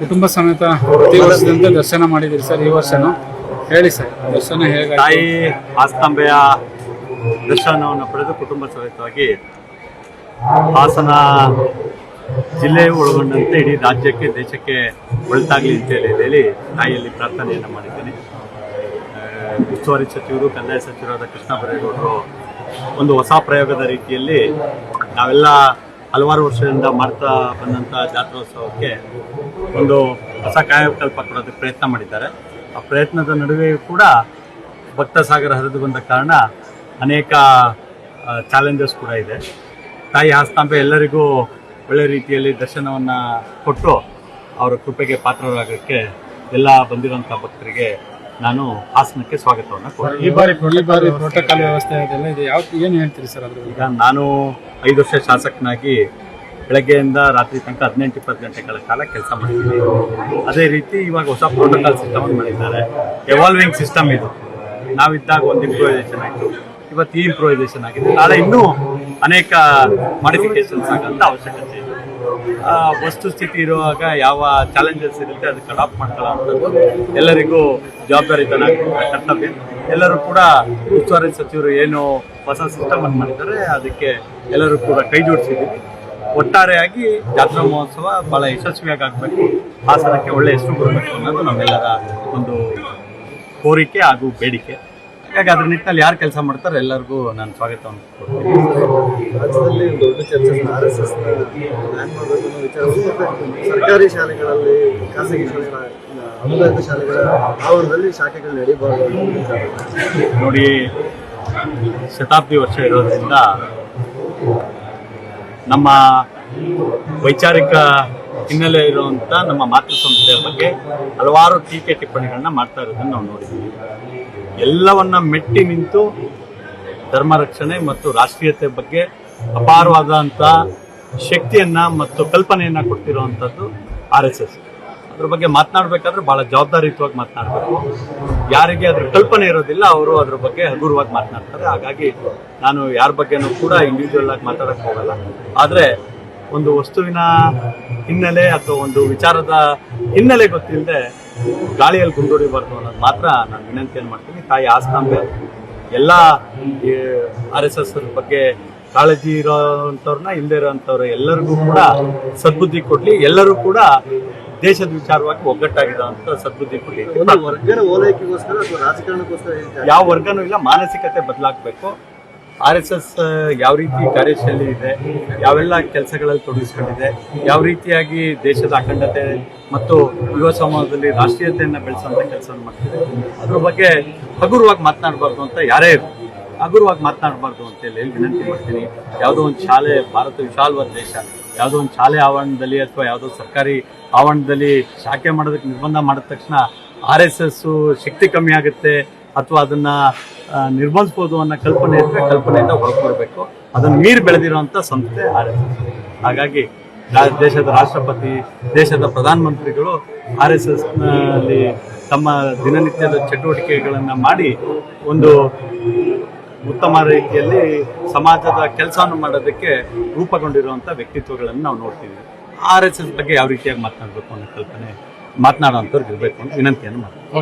ಕುಟುಂಬ ಸಮೇತ ಪ್ರತಿ ವರ್ಷದಿಂದ ದರ್ಶನ ಮಾಡಿದಿರಿ ಸರ್ ಈ ವರ್ಷನೂ. ಹೇಳಿ ಸರ್ ದರ್ಶನ ಹೇಗೆ ತಾಯಿ ಆಸ್ತಂಬೆಯ ದರ್ಶನವನ್ನು ಪಡೆದು ಕುಟುಂಬ ಸಮೇತವಾಗಿ ಹಾಸನ ಜಿಲ್ಲೆಯು ಒಳಗೊಂಡಂತೆ ಇಡೀ ರಾಜ್ಯಕ್ಕೆ, ದೇಶಕ್ಕೆ ಒಳಿತಾಗಲಿ ಅಂತ ಹೇಳಿ ತಾಯಿಯಲ್ಲಿ ಪ್ರಾರ್ಥನೆಯನ್ನು ಮಾಡಿದ್ದೇನೆ. ಉಸ್ತುವಾರಿ ಸಚಿವರು, ಕಂದಾಯ ಸಚಿವರಾದ ಕೃಷ್ಣ ಬೈರೇಗೌಡರು ಒಂದು ಹೊಸ ಪ್ರಯೋಗದ ರೀತಿಯಲ್ಲಿ ನಾವೆಲ್ಲ ಹಲವಾರು ವರ್ಷದಿಂದ ಮಾಡ್ತಾ ಬಂದಂಥ ಜಾತ್ರೋತ್ಸವಕ್ಕೆ ಒಂದು ಹೊಸ ಕಾಯಕಲ್ಪ ಕೊಡೋದಕ್ಕೆ ಪ್ರಯತ್ನ ಮಾಡಿದ್ದಾರೆ. ಆ ಪ್ರಯತ್ನದ ನಡುವೆಯೂ ಕೂಡ ಭಕ್ತ ಸಾಗರ ಹರಿದು ಬಂದ ಕಾರಣ ಅನೇಕ ಚಾಲೆಂಜಸ್ ಕೂಡ ಇದೆ. ತಾಯಿ ಹಾಸ್ತಾಂಬೆ ಎಲ್ಲರಿಗೂ ಒಳ್ಳೆ ರೀತಿಯಲ್ಲಿ ದರ್ಶನವನ್ನು ಕೊಟ್ಟು ಅವರ ಕೃಪೆಗೆ ಪಾತ್ರರಾಗೋಕ್ಕೆ ಎಲ್ಲ ಬಂದಿರೋಂಥ ಭಕ್ತರಿಗೆ ನಾನು ಹಾಸನಕ್ಕೆ ಸ್ವಾಗತವನ್ನು ಈ ಬಾರಿ ಈ ಬಾರಿ ಪ್ರೋಟೋಕಾಲ್ ವ್ಯವಸ್ಥೆ ಅದೆಲ್ಲ ಇದೆ. ಯಾವ ಏನು ಹೇಳ್ತೀರಿ ಸರ್ ಅದ್ರ ಈಗ ನಾನು ಐದು ವರ್ಷ ಶಾಸಕನಾಗಿ ಬೆಳಗ್ಗೆಯಿಂದ ರಾತ್ರಿ ತನಕ ಹದಿನೆಂಟು ಇಪ್ಪತ್ತು ಗಂಟೆಗಳ ಕಾಲ ಕೆಲಸ ಮಾಡಿದ್ದೀನಿ ಅದೇ ರೀತಿ ಇವಾಗ ಹೊಸ ಪ್ರೋಟೋಕಾಲ್ ಸಿಸ್ಟಮ್ ಮಾಡಿದ್ದಾರೆ. ಎವಾಲ್ವಿಂಗ್ ಸಿಸ್ಟಮ್ ಇದು. ನಾವಿದ್ದಾಗ ಒಂದು ಇಂಪ್ರೂವೈಸೇಷನ್ ಆಯಿತು. ಇವತ್ತು ಈ ಇಂಪ್ರೂವೈಸೇಷನ್ ಆಗಿದೆ. ನಾಳೆ ಇನ್ನೂ ಅನೇಕ ಮಾಡಿಫಿಕೇಶನ್ಸ್ ಆಗೋಂಥ ಅವಶ್ಯಕತೆ ಇದೆ. ಆ, ವಸ್ತುಸ್ಥಿತಿ ಇರುವಾಗ ಯಾವ ಚಾಲೆಂಜಸ್ ಇರುತ್ತೆ ಅದಕ್ಕೆ ಅಡಾಪ್ಟ್ ಮಾಡ್ಕೊಳ್ಳೋ ಎಲ್ಲರಿಗೂ ಜವಾಬ್ದಾರಿತನ ಕರ್ತವ್ಯ. ಎಲ್ಲರೂ ಕೂಡ ಉಸ್ತುವಾರಿ ಸಚಿವರು ಏನು ಹೊಸ ಸಿಸ್ಟಮ್ ಅನ್ನು ಮಾಡಿದ್ದಾರೆ ಅದಕ್ಕೆ ಎಲ್ಲರೂ ಕೂಡ ಕೈ ಜೋಡಿಸಿದ್ದೀವಿ. ಒಟ್ಟಾರೆಯಾಗಿ ಜಾತ್ರಾ ಮಹೋತ್ಸವ ಬಹಳ ಯಶಸ್ವಿಯಾಗಿ ಆಗಬೇಕು ಹಾಸನಕ್ಕೆ ಒಳ್ಳೆಯ ಹೆಸರು ಬರಬೇಕು ಅನ್ನೋದು ನಮ್ಮೆಲ್ಲರ ಒಂದು ಕೋರಿಕೆ ಹಾಗೂ ಬೇಡಿಕೆ. ಹಾಗಾಗಿ ಅದ್ರ ನಿಟ್ಟಿನಲ್ಲಿ ಯಾರು ಕೆಲಸ ಮಾಡ್ತಾರೆ ಎಲ್ಲರಿಗೂ ನಾನು ಸ್ವಾಗತವನ್ನು ಕೊಡ್ತೀನಿ. ರಾಜ್ಯದಲ್ಲಿ ದೊಡ್ಡ ಚರ್ಚೆ ಆರ್ ಎಸ್ ಎಸ್ ಬ್ಯಾನ್ ಮಾಡಬೇಕು ಅನ್ನೋ ವಿಚಾರ ಸರ್ಕಾರಿ ಶಾಲೆಗಳಲ್ಲಿ ಖಾಸಗಿ ಶಾಲೆಗಳ ಅನುದಾನಿತ ಶಾಲೆಗಳ ಆವರಣದಲ್ಲಿ ಶಾಖೆಗಳು ನಡೀಬಾರ್ದು ನೋಡಿ ಶತಾಬ್ದಿ ವರ್ಷ ಇರೋದ್ರಿಂದ ನಮ್ಮ ವೈಚಾರಿಕ ಹಿನ್ನೆಲೆ ಇರುವಂತ ನಮ್ಮ ಮಾತೃ ಸಂಸ್ಥೆಯ ಬಗ್ಗೆ ಹಲವಾರು ಟೀಕೆ ಟಿಪ್ಪಣಿಗಳನ್ನ ಮಾಡ್ತಾ ಇರೋದನ್ನ ನಾವು ನೋಡಿದ್ದೀವಿ. ಎಲ್ಲವನ್ನ ಮೆಟ್ಟಿ ನಿಂತು ಧರ್ಮ ರಕ್ಷಣೆ ಮತ್ತು ರಾಷ್ಟ್ರೀಯತೆ ಬಗ್ಗೆ ಅಪಾರವಾದಂಥ ಶಕ್ತಿಯನ್ನ ಮತ್ತು ಕಲ್ಪನೆಯನ್ನ ಕೊಡ್ತಿರುವಂಥದ್ದು ಆರ್ ಎಸ್ ಎಸ್. ಅದ್ರ ಬಗ್ಗೆ ಮಾತನಾಡಬೇಕಾದ್ರೆ ಬಹಳ ಜವಾಬ್ದಾರಿಯುತವಾಗಿ ಮಾತನಾಡಬೇಕು. ಯಾರಿಗೆ ಅದ್ರ ಕಲ್ಪನೆ ಇರೋದಿಲ್ಲ, ಅವರು ಅದ್ರ ಬಗ್ಗೆ ಹಗುರವಾಗಿ ಮಾತನಾಡ್ತಾರೆ. ಹಾಗಾಗಿ ನಾನು ಯಾರ ಬಗ್ಗೆನೂ ಕೂಡ ಇಂಡಿವಿಜುವಲ್ ಆಗಿ ಮಾತಾಡಕ್ ಹೋಗಲ್ಲ. ಆದರೆ ಒಂದು ವಸ್ತುವಿನ ಹಿನ್ನೆಲೆ ಅಥವಾ ಒಂದು ವಿಚಾರದ ಹಿನ್ನೆಲೆ ಗೊತ್ತಿಲ್ಲದೆ ಗಾಳಿಯಲ್ಲಿ ಗುಂಡೊಡಿಬಾರ್ದು ಅನ್ನೋದು ಮಾತ್ರ ನಾನು ವಿನಂತಿಯನ್ನು ಮಾಡ್ತೀನಿ. ತಾಯಿ ಆಸ್ತಾಂಬೆ ಎಲ್ಲ ಆರ್ ಎಸ್ ಎಸ್ ಬಗ್ಗೆ ಕಾಳಜಿ ಇರೋವಂಥವ್ರನ್ನ ಇಲ್ಲದೆ ಇರೋಂಥವ್ರು ಎಲ್ಲರಿಗೂ ಕೂಡ ಸದ್ಬುದ್ಧಿ ಕೊಡ್ಲಿ. ಎಲ್ಲರೂ ಕೂಡ ದೇಶದ ವಿಚಾರವಾಗಿ ಒಗ್ಗಟ್ಟಾಗಿರೋಂಥ ಸದ್ಬುದ್ಧಿ ಕೊಡಲಿ. ಯಾವ ವರ್ಗನೂ ಇಲ್ಲ ಮಾನಸಿಕತೆ ಬದಲಾಗಬೇಕು. ಆರ್ ಎಸ್ ಎಸ್ ಯಾವ ರೀತಿ ಕಾರ್ಯಶೈಲಿ ಇದೆ, ಯಾವೆಲ್ಲ ಕೆಲಸಗಳಲ್ಲಿ ತೊಡಗಿಸ್ಕೊಂಡಿದೆ, ಯಾವ ರೀತಿಯಾಗಿ ದೇಶದ ಅಖಂಡತೆ ಮತ್ತು ಯುವ ಸಮಾಜದಲ್ಲಿ ರಾಷ್ಟ್ರೀಯತೆಯನ್ನು ಬೆಳೆಸುವಂಥ ಕೆಲಸ ಮಾಡ್ತಿದೆ ಅದ್ರ ಬಗ್ಗೆ ಹಗುರವಾಗಿ ಮಾತನಾಡಬಾರ್ದು ಅಂತ ಯಾರೇ ಹಗುರವಾಗಿ ಮಾತನಾಡಬಾರ್ದು ಅಂತ ಹೇಳಿ ವಿನಂತಿ ಮಾಡ್ತೀನಿ. ಯಾವುದೋ ಒಂದು ಶಾಲೆ, ಭಾರತ ವಿಶಾಲವಾದ ದೇಶ, ಯಾವುದೋ ಒಂದು ಶಾಲೆ ಆವರಣದಲ್ಲಿ ಅಥವಾ ಯಾವುದೋ ಸರ್ಕಾರಿ ಆವರಣದಲ್ಲಿ ಶಾಖೆ ಮಾಡೋದಕ್ಕೆ ನಿರ್ಬಂಧ ಮಾಡಿದ ತಕ್ಷಣ ಆರ್ ಎಸ್ ಎಸ್ಸು ಶಕ್ತಿ ಕಮ್ಮಿ ಆಗುತ್ತೆ ಅಥವಾ ಅದನ್ನ ನಿರ್ಬಂಧಿಸ್ಬೋದು ಅನ್ನೋ ಕಲ್ಪನೆ ಇದ್ರೆ ಕಲ್ಪನೆಯಿಂದ ಹೊರಗೆ ಬರಬೇಕು. ಅದನ್ನು ಮೀರಿ ಬೆಳೆದಿರುವಂಥ ಸಂಸ್ಥೆ ಆರ್ ಎಸ್. ಎಸ್ ಹಾಗಾಗಿ ದೇಶದ ರಾಷ್ಟ್ರಪತಿ, ದೇಶದ ಪ್ರಧಾನಮಂತ್ರಿಗಳು ಆರ್ ಎಸ್ ಎಸ್ನಲ್ಲಿ ತಮ್ಮ ದಿನನಿತ್ಯದ ಚಟುವಟಿಕೆಗಳನ್ನು ಮಾಡಿ ಒಂದು ಉತ್ತಮ ರೀತಿಯಲ್ಲಿ ಸಮಾಜದ ಕೆಲಸವನ್ನು ಮಾಡೋದಕ್ಕೆ ರೂಪುಗೊಂಡಿರುವಂಥ ವ್ಯಕ್ತಿತ್ವಗಳನ್ನು ನಾವು ನೋಡ್ತೀವಿ ಆರ್ ಎಸ್ ಎಸ್ ಬಗ್ಗೆ ಯಾವ ರೀತಿಯಾಗಿ ಮಾತನಾಡಬೇಕು ಅನ್ನೋ ಕಲ್ಪನೆ ಮಾತನಾಡುವಂಥವ್ರಿಗೆ ಇರಬೇಕು ಅಂತ ವಿನಂತಿಯನ್ನು ಮಾಡ್ತೀವಿ